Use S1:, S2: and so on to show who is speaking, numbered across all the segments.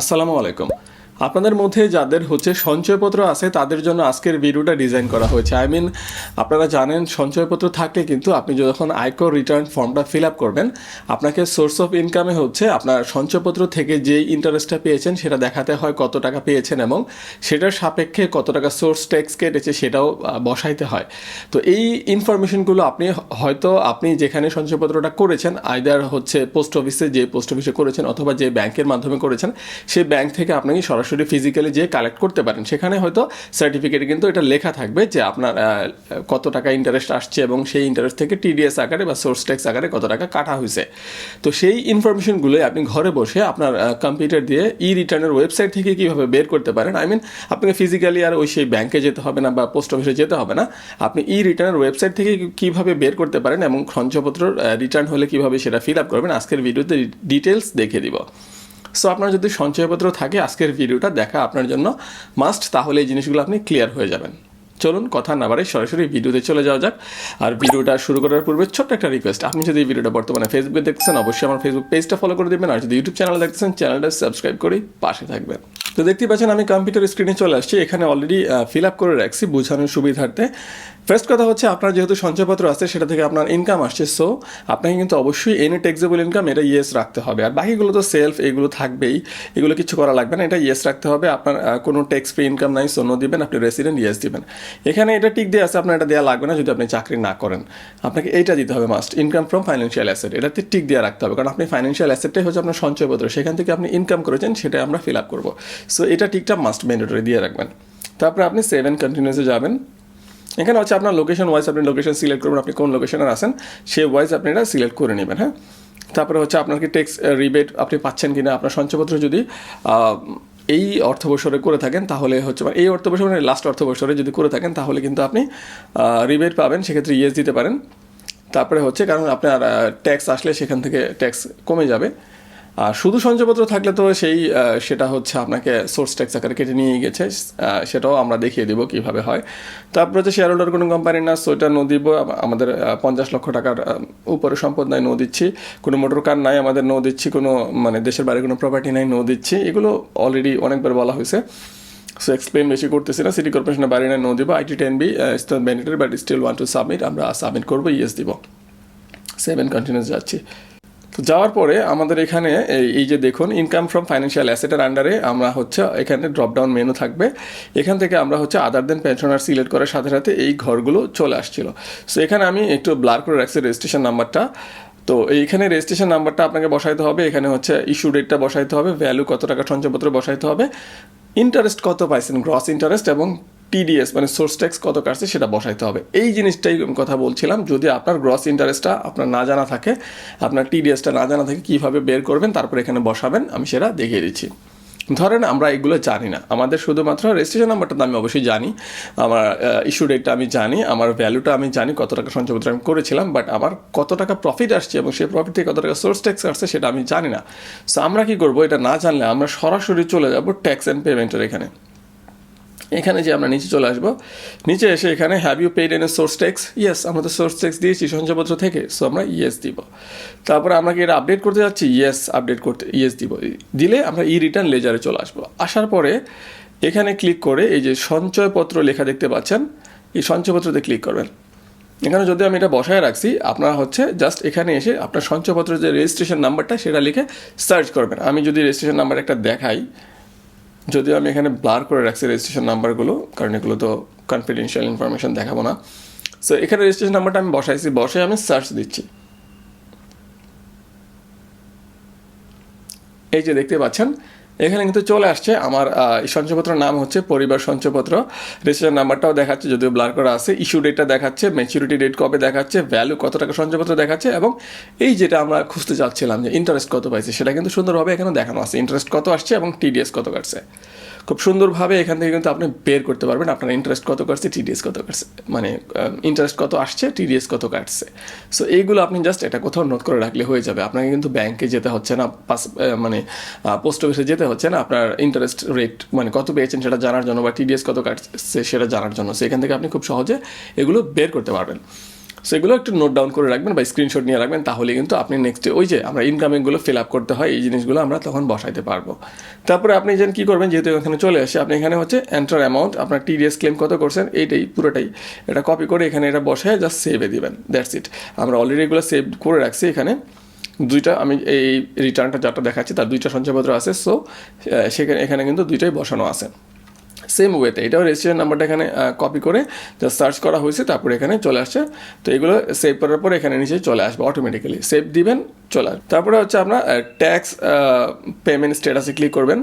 S1: আসসালামু আলাইকুম। আপনাদের মধ্যে যাদের হচ্ছে সঞ্চয়পত্র আছে, তাদের জন্য আজকের ভিডিওটা ডিজাইন করা হয়েছে। আই মিন আপনারা জানেন সঞ্চয়পত্র থাকলে কিন্তু আপনি যখন আয়কর রিটার্ন ফর্মটা ফিল আপ করবেন, আপনাকে সোর্স অফ ইনকামে হচ্ছে আপনার সঞ্চয়পত্র থেকে যে ইন্টারেস্টটা পেয়েছেন, সেটা দেখাতে হয় কত টাকা পেয়েছেন এবং সেটার সাপেক্ষে কত টাকা সোর্স ট্যাক্স কেটেছে সেটাও বসাইতে হয়। তো এই ইনফরমেশনগুলো আপনি হয়তো আপনি যেখানে সঞ্চয়পত্রটা করেছেন আইদার হচ্ছে পোস্ট অফিসে যে পোস্ট অফিসে করেছেন অথবা যে ব্যাংকের মাধ্যমে করেছেন সেই ব্যাংক থেকে আপনাকে সরাসরি ফিজিক্যালি যে কালেক্ট করতে পারেন। সেখানে হয়তো সার্টিফিকেটে কিন্তু এটা লেখা থাকবে যে আপনার কত টাকা ইন্টারেস্ট আসছে এবং সেই ইন্টারেস্ট থেকে টিডিএস আকারে বা সোর্স ট্যাক্স আকারে কত টাকা কাটা হয়েছে। তো সেই ইনফরমেশনগুলোই আপনি ঘরে বসে আপনার কম্পিউটার দিয়ে ই রিটার্নের ওয়েবসাইট থেকে কীভাবে বের করতে পারেন। আই মিন আপনাকে ফিজিক্যালি আর ওই সেই ব্যাংকে যেতে হবে না বা পোস্ট অফিসে যেতে হবে না। আপনি ই রিটার্নের ওয়েবসাইট থেকে কীভাবে বের করতে পারেন এবং সঞ্চয়পত্র রিটার্ন হলে কীভাবে সেটা ফিল আপ করবেন, আজকের ভিডিওতে ডিটেলস দেখিয়ে দিব। সো আপনার যদি সঞ্চয়পত্র থাকে, আজকের ভিডিওটা দেখা আপনার জন্য মাস্ট তাহলে এই জিনিসগুলো আপনি ক্লিয়ার হয়ে যাবেন। চলুন কথা না বাড়ে সরাসরি ভিডিওতে চলে যাওয়া যাক। আর ভিডিওটা শুরু করার পূর্বে ছোট্ট একটা রিকোয়েস্ট আপনি যদি ভিডিওটা বর্তমানে ফেসবুকে দেখতেছেন, অবশ্যই আমার ফেসবুক পেজটা ফলো করে দেবেন, আর যদি ইউটিউব চ্যানেল দেখতেছেন চ্যানেলটা সাবস্ক্রাইব করে পাশে থাকবেন। তো দেখতে পাচ্ছেন, আমি কম্পিউটার স্ক্রিনে চলে আসছি। এখানে অলরেডি ফিল আপ করে রাখছি বোঝানোর সুবিধার্থে। ফার্স্ট কথা হচ্ছে, আপনার যেহেতু সঞ্চয়পত্র আছে, সেটা থেকে আপনার ইনকাম আসছে। সো আপনাকে কিন্তু অবশ্যই এনি ট্যাক্সেবল ইনকাম এটা ইয়েস রাখতে হবে। আর বাকিগুলো তো সেলফ এগুলো থাকবেই। এগুলো কিছু করা লাগবে না, এটা ইয়েস রাখতে হবে। আপনার কোনো ট্যাক্স ফ্রি ইনকাম নাই সো নো দিবেন, আপনি রেসিডেন্ট ইয়েস দিবেন। এখানে এটা টিক দিয়ে আছে, আপনার এটা দেওয়া লাগবে না যদি আপনি চাকরি না করেন। আপনাকে এইটা দিতে হবে must income from financial asset এটাতে টিক দিয়ে রাখতে হবে, কারণ আপনি ফাইন্যান্সিয়াল অ্যাসেটটাই হচ্ছে আপনার সঞ্চয়পত্র। সেখান থেকে আপনি ইনকাম করেছেন সেটা আমরা ফিল আপ করব। সো এটা টিকটা মাস্ট ম্যান্ডেটরি দিয়ে রাখবেন। তারপরে আপনি সেভেন কন্টিনিউসে যাবেন। এখানে হচ্ছে আপনার লোকেশন ওয়াইজ আপনি লোকেশন সিলেক্ট করবেন, আপনি কোন লোকেশনে আসেন সেই ওয়াইজ আপনি এটা সিলেক্ট করে নেবেন হ্যাঁ? তারপরে হচ্ছে আপনার কি ট্যাক্স রিবেট আপনি পাচ্ছেন কিনা, আপনার সঞ্চয়পত্র যদি এই অর্থ বছরে করে থাকেন, তাহলে হচ্ছে মানে এই অর্থ বছর মানে লাস্ট অর্থ বছরে যদি করে থাকেন, তাহলে কিন্তু আপনি রিবেট পাবেন, সেক্ষেত্রে ইয়েস দিতে পারেন। তারপরে হচ্ছে কারণ আপনার ট্যাক্স আসলে সেখান থেকে ট্যাক্স কমে যাবে। আর শুধু সঞ্চয়পত্র থাকলে তো সেই সেটা হচ্ছে আপনাকে সোর্স ট্যাক্স আকারে কেটে নিয়ে গেছে সেটাও আমরা দেখিয়ে দিব কীভাবে হয়। তারপরে হচ্ছে শেয়ার হোল্ডার কোনো কোম্পানি না সো এটা নো দিব। আমাদের পঞ্চাশ লক্ষ টাকার উপরে সম্পদ নাই নো দিচ্ছি। কোনো মোটর কার নাই, আমাদের নো দিচ্ছি। কোনো মানে দেশের বাইরে কোনো প্রপার্টি নাই নো দিচ্ছি। এগুলো অলরেডি অনেকবার বলা হয়েছে। সো এক্সপ্লেন বেশি করতেছি না সিটি কর্পোরেশনের বাইরে নাই নো দিব। IT ten B star বেনিটেড but still one two submit আমরা সাবমিট করব ইয়েস দিব। সেভেন কন্টিনিউস যাচ্ছি। তো যাওয়ার পরে আমাদের এখানে এই যে দেখুন ইনকাম ফ্রম ফাইন্যান্সিয়াল অ্যাসেটের আন্ডারে আমরা হচ্ছে এখানে ড্রপডাউন মেনু থাকবে। এখান থেকে আমরা হচ্ছে আদার দেন পেনশনার সিলেক্ট করার সাথে সাথে এই ঘরগুলো চলে আসছিল। সো এখানে আমি একটু ব্লার করে রাখছি রেজিস্ট্রেশন নাম্বারটা তো এইখানে রেজিস্ট্রেশন নাম্বারটা আপনাকে বসাইতে হবে। এখানে হচ্ছে ইস্যু ডেটটা বসাইতে হবে। ভ্যালু কত টাকা, সঞ্চয়পত্র বসাইতে হবে। ইন্টারেস্ট কত পাইছেন? গ্রস ইন্টারেস্ট এবং টিডিএস মানে সোর্স ট্যাক্স কত কাটছে সেটা বসাইতে হবে। এই জিনিসটাই আমি কথা বলছিলাম, যদি আপনার গ্রস ইন্টারেস্টটা আপনার না জানা থাকে, আপনার টিডিএসটা না জানা থাকে, কীভাবে বের করবেন, তারপর এখানে বসাবেন, আমি সেটা দেখিয়ে দিচ্ছি। ধরেন আমরা এগুলো জানি না। আমাদের শুধুমাত্র রেজিস্ট্রেশন নাম্বারটা তো আমি অবশ্যই জানি, আমার ইস্যু ডেটটা আমি জানি, আমার ভ্যালুটা আমি জানি, কত টাকা সঞ্চয়পত্র আমি করেছিলাম বাট আমার কত টাকা প্রফিট আসছে এবং সেই প্রফিট থেকে কত টাকা সোর্স ট্যাক্স আসছে সেটা আমি জানি না। সো আমরা কী করব? এটা না জানলে আমরা সরাসরি চলে যাব ট্যাক্স অ্যান্ড পেমেন্টের এখানে। এখানে যে আমরা নিচে চলে আসব, নিচে এসে এখানে have you paid any source tax yes আমরা তো সোর্স ট্যাক্স দিয়েছি সঞ্চয়পত্র থেকে সো আমরা ইয়েস দিব। তারপরে আমরা কি এটা আপডেট করতে যাচ্ছি? ইয়েস আপডেট করতে ইয়েস দিব। দিলে আমরা ই রিটার্ন লেজারে চলে আসব। আসার পরে এখানে ক্লিক করে এই যে সঞ্চয়পত্র লেখা দেখতে পাচ্ছেন, এই সঞ্চয়পত্রতে ক্লিক করবেন। এখানে যদি আমি এটা বসায় রাখছি, আপনারা হচ্ছে জাস্ট এখানে এসে আপনার সঞ্চয়পত্রের যে রেজিস্ট্রেশন নাম্বারটা সেটা লিখে সার্চ করবেন। আমি যদি রেজিস্ট্রেশন নাম্বার একটা দেখাই যদিও আমি এখানে ব্লার করে রাখছি রেজিস্ট্রেশন নাম্বারগুলো কারণ এগুলো তো কনফিডেন্সিয়াল ইনফরমেশন দেখাবো না। সো এখানে রেজিস্ট্রেশন নাম্বারটা আমি বসাইছি, বসে আমি সার্চ দিচ্ছি। এই যে দেখতে পাচ্ছেন এখানে কিন্তু চলে আসছে আমার সঞ্চয়পত্রের নাম হচ্ছে পরিবার সঞ্চয়পত্র। রেজিস্ট্রেশন নাম্বারটাও দেখাচ্ছে, যদিও ব্লার করা আছে। ইস্যু ডেটটা দেখাচ্ছে ম্যাচুরিটি ডেট কবে দেখাচ্ছে ভ্যালু কত টাকা সঞ্চয়পত্র দেখাচ্ছে এবং এই যেটা আমরা খুঁজতে চাচ্ছিলাম যে ইন্টারেস্ট কত পাইছে, সেটা কিন্তু সুন্দরভাবে এখানে দেখানো আছে। ইন্টারেস্ট কত আসছে এবং টিডিএস কত কাটছে। খুব সুন্দরভাবে এখান থেকে কিন্তু আপনি বের করতে পারবেন আপনার ইন্টারেস্ট কত কাটছে টিডিএস কত কাটছে মানে ইন্টারেস্ট কত আসছে টিডিএস কত কাটছে। সো এইগুলো আপনি জাস্ট এটা কোথাও নোট করে রাখলে হয়ে যাবে। আপনাকে কিন্তু ব্যাংকে যেতে হচ্ছে না, পাস মানে পোস্ট অফিসে যেতে হচ্ছে না, আপনার ইন্টারেস্ট রেট মানে কত পেয়েছেন সেটা জানার জন্য বা টিডিএস কত কাটছে সেটা জানার জন্য। সেখান থেকে আপনি খুব সহজে এগুলো বের করতে পারবেন। সো এগুলো একটু নোট ডাউন করে রাখবেন বা স্ক্রিনশট নিয়ে রাখবেন, তাহলে কিন্তু আপনি নেক্সট ওই যে আমরা ইনকামিংগুলো ফিল আপ করতে হয়, এই জিনিসগুলো আমরা তখন বসাইতে পারব। তারপরে আপনি যেন কী করবেন, যেহেতু এখানে চলে আসে, আপনি এখানে হচ্ছে এন্টার অ্যামাউন্ট আপনার টিডিএস ক্লেম কত করছেন, এইটাই, পুরোটাই এটা কপি করে এখানে এটা বসায় জাস্ট সেভে দিবেন দ্যাটস ইট আমরা অলরেডি এগুলো সেভ করে রাখছি এখানে। দুইটা, আমি এই রিটার্নটা যাটা দেখাচ্ছি, তার দুইটা সঞ্চয়পত্র আছে সো সেখানে, এখানে কিন্তু দুইটাই বসানো আছে। সেম ওয়েতে এটাও রেজিস্ট্রেশন নাম্বারটা এখানে কপি করে জাস্ট সার্চ করা হয়েছে, তারপরে এখানে চলে আসছে। তো এগুলো সেভ করার পর এখানে নিচে চলে আসবে অটোমেটিক্যালি সেভ দিবেন, চলে আসবে। তারপরে হচ্ছে আপনার ট্যাক্স পেমেন্ট স্ট্যাটাসে ক্লিক করবেন।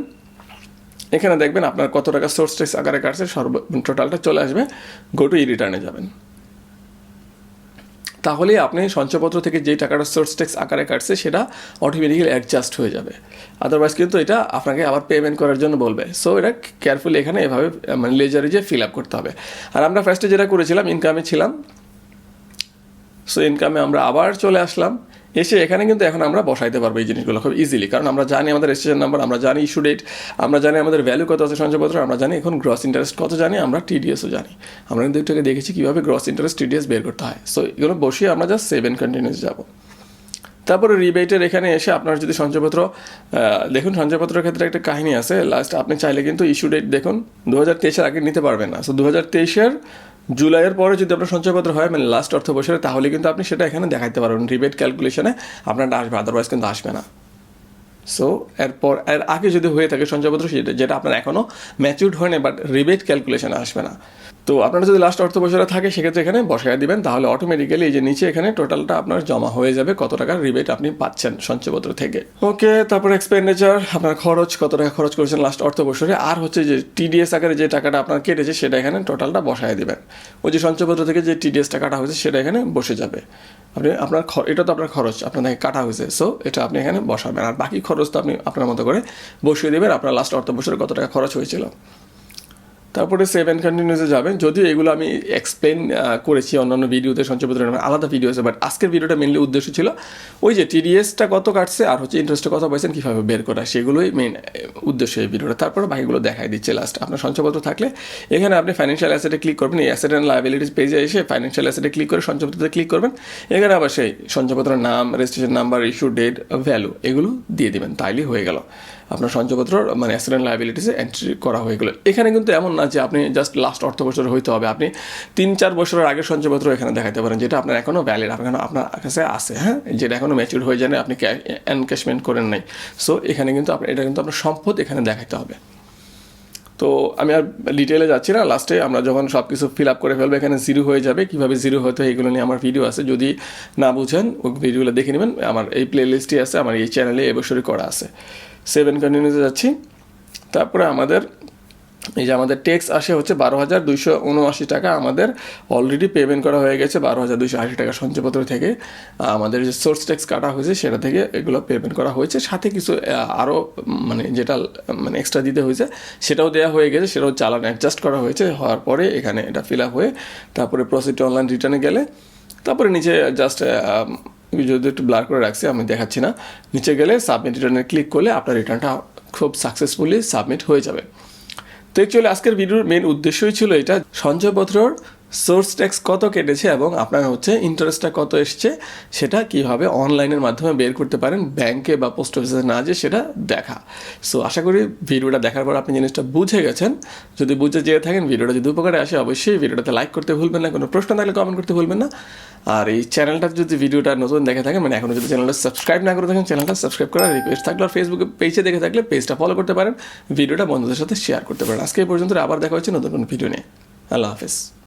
S1: এখানে দেখবেন আপনার কত টাকা সোর্স ট্যাক্স আকারে কাটছে, সর্ব টোটালটা চলে আসবে। গো টু ই রিটার্নে যাবেন। তাহলে আপনি সঞ্চয়পত্র থেকে যে টাকাটা সোর্স ট্যাক্স আকারে কাটছে, সেটা অটোমেটিক্যালি অ্যাডজাস্ট হয়ে যাবে। আদারওয়াইজ কিন্তু এটা আপনাকে আবার পেমেন্ট করার জন্য বলবে। সো এটা কেয়ারফুলি এখানে এভাবে মানে লেজারে যে ফিল আপ করতে হবে। আর আমরা ফার্স্টে যেটা করেছিলাম ইনকামে ছিলাম। সো ইনকামে আমরা আবার চলে আসলাম। এসে এখানে কিন্তু এখন আমরা বসাইতে পারব এই জিনিসগুলো খুব ইজিলি কারণ আমরা জানি আমাদের রেজিস্ট্রেশন নাম্বার আমরা জানি ইস্যু ডেট আমরা জানি আমাদের ভ্যালু কত আছে সঞ্চয়পত্র আমরা জানি এখন গ্রস ইন্টারেস্ট কত জানি, আমরা টিডিএসও জানি। আমরা কিন্তু এটাকে দেখেছি কীভাবে গ্রস ইন্টারেস্ট টিডিএস বের করতে হয়। সো এগুলো বসিয়ে আমরা জাস্ট সেভেন কন্টিনিউস যাব। তারপরে রিবেটের এখানে এসে আপনার যদি সঞ্চয়পত্র দেখুন সঞ্চয়পত্রের ক্ষেত্রে একটা কাহিনী আছে। লাস্ট আপনি চাইলে কিন্তু ইস্যু ডেট দেখুন দু হাজার তেইশের আগে নিতে পারবেন না। সো দু হাজার তেইশের জুলাইয়ের পরে যদি আপনার সঞ্চয়পত্র হয় মানে লাস্ট অর্থ বছরে, তাহলে কিন্তু আপনি সেটা এখানে দেখাতে পারবেন। রিবেট ক্যালকুলেশনে আপনার আসবে আদারওয়াইজ কিন্তু আসবে না। সো এরপর, এর আগে যদি হয়ে থাকে সঞ্চয়পত্র, সেটা যেটা আপনার এখনও ম্যাচিউড হয়নি বাট রিবেট ক্যালকুলেশনে আসবে না। তো আপনারা যদি লাস্ট অর্থ বছরে থাকে, সেক্ষেত্রে এখানে বসায় দিবেন, তাহলে অটোমেটিক্যালি এই যে নিচে এখানে টোটালটা আপনার জমা হয়ে যাবে, কত টাকার রিবেট আপনি পাচ্ছেন সঞ্চয়পত্র থেকে। ওকে, তারপর এক্সপেন্ডিচার আপনার খরচ, কত টাকা খরচ করেছেন লাস্ট অর্থ বছরে আর হচ্ছে যে টিডিএস আকারে যে টাকাটা আপনার কেটেছে, সেটা এখানে টোটালটা বসায় দিবেন। ওই যে সঞ্চয়পত্র থেকে যে টিডিএস টাকাটা হয়েছে, সেটা এখানে বসে যাবে। আপনি আপনার এটা তো আপনার খরচ, আপনার থেকে কাটা হয়েছে সো এটা আপনি এখানে বসাবেন। আর বাকি খরচ তো আপনি আপনার মতো করে বসিয়ে দেবেন, আপনার লাস্ট অর্থ বছরে কত টাকা খরচ হয়েছিল। তারপরে সেভেন কন্টিনিউসে যাবেন। যদিও এগুলো আমি এক্সপ্লেন করেছি অন্যান্য ভিডিওতে সঞ্চয়পত্রের নামে আলাদা ভিডিও আছে বাট আজকের ভিডিওটা মেনলি উদ্দেশ্য ছিল ওই যে টিডিএসটা কত কাটছে আর হচ্ছে ইন্টারেস্টটা কত পাইছেন, কীভাবে বের করা, সেগুলোই মেন উদ্দেশ্য এই ভিডিওটা তারপরে বাকিগুলো দেখাই দিচ্ছে লাস্ট আপনার সঞ্চয়পত্র থাকলে এখানে আপনি ফাইন্যান্সিয়াল অ্যাসেটে ক্লিক করবেন, এই অ্যাসেট অ্যান্ড লাইবিলিটিস পেজে এসে ফাইন্যান্সিয়াল অ্যাসেটে ক্লিক করে সঞ্চয়পত্রতে ক্লিক করবেন। এখানে আবার সেই সঞ্চয়পত্রের নাম registration number issue date value এগুলো দিয়ে দিবেন, তাইলেই হয়ে গেল। আপনার সঞ্চয়পত্র মানে অ্যাক্সিডেন্ট লাইবিলিটিসে এন্ট্রি করা হয়ে গেলো। এখানে কিন্তু এমন না যে আপনি জাস্ট লাস্ট অর্থ বছর হইতে হবে। আপনি তিন চার বছরের আগের সঞ্চয়পত্র এখানে দেখাতে পারেন, যেটা আপনার এখনও ভ্যালিড আপনার আপনার কাছে আছে হ্যাঁ? যেটা এখনও ম্যাচিউর হয়ে যায় আপনি এনক্যাশমেন্ট করেন নাই। সো এখানে কিন্তু আপনার এটা কিন্তু আপনার সম্পদ এখানে দেখাতে হবে। তো আমি আর ডিটেলে যাচ্ছি না। লাস্টে আমরা যখন সব কিছু ফিল আপ করে ফেলব, এখানে জিরো হয়ে যাবে। কীভাবে জিরো হতে এগুলো নিয়ে আমার ভিডিও আছে। যদি না বুঝেন ওই ভিডিওগুলো দেখে নেবেন। আমার এই প্লে লিস্টই আছে, আমার এই চ্যানেলে এবছরই করা আছে। সেভেন কন্টিনিউতে যাচ্ছি। তারপরে আমাদের এই যে আমাদের ট্যাক্স আসে হচ্ছে বারো হাজার দুইশো উনআশি টাকা, আমাদের অলরেডি পেমেন্ট করা হয়ে গেছে বারো হাজার দুইশো আশি টাকা সঞ্চয়পত্র থেকে। আমাদের যে সোর্স ট্যাক্স কাটা হয়েছে সেটা থেকে এগুলো পেমেন্ট করা হয়েছে। সাথে কিছু আরও মানে যেটা মানে এক্সট্রা দিতে হয়েছে, সেটাও দেওয়া হয়ে গেছে, সেটাও চালান অ্যাডজাস্ট করা হয়েছে। হওয়ার পরে এখানে এটা ফিল আপ হয়ে তারপরে প্রসিড অনলাইন রিটার্নে গেলে, তারপরে নিচে জাস্ট যদি একটু ব্লার করে রাখছি, আমি দেখাচ্ছি না। নিচে গেলে সাবমিট রিটার্নে ক্লিক করলে আপনার রিটার্নটা খুব সাকসেসফুলি সাবমিট হয়ে যাবে। তো অ্যাকচুয়ালি আজকের ভিডিওর মেন উদ্দেশ্যই ছিল এটা। সঞ্চয়পত্রর সোর্স ট্যাক্স কত কেটেছে এবং আপনার হচ্ছে ইন্টারেস্টটা কত এসছে, সেটা কীভাবে অনলাইনের মাধ্যমে বের করতে পারেন ব্যাংকে বা পোস্ট অফিসে না যে সেটা দেখা। সো আশা করি ভিডিওটা দেখার পর আপনি জিনিসটা বুঝে গেছেন। যদি বুঝে যেয়ে থাকেন ভিডিওটা যদি উপকারে আসে, অবশ্যই ভিডিওটাতে লাইক করতে ভুলবেন না, কোনো প্রশ্ন থাকলে কমেন্ট করতে ভুলবেন না। আর এই চ্যানেলটা যদি ভিডিওটা নতুন দেখে থাকেন মানে এখনও যদি চ্যানেলটা সাবস্ক্রাইব না করে থাকেন চ্যানেলটা সাবস্ক্রাইব করার রিকোয়েস্ট থাকলে আর ফেসবুকে পেজে দেখে থাকলে পেজটা ফলো করতে পারেন ভিডিওটা বন্ধুদের সাথে শেয়ার করতে পারেন। আজকে এই পর্যন্ত আবার দেখা হচ্ছে নতুন কোনো ভিডিও নিয়ে। আল্লাহ হাফেজ।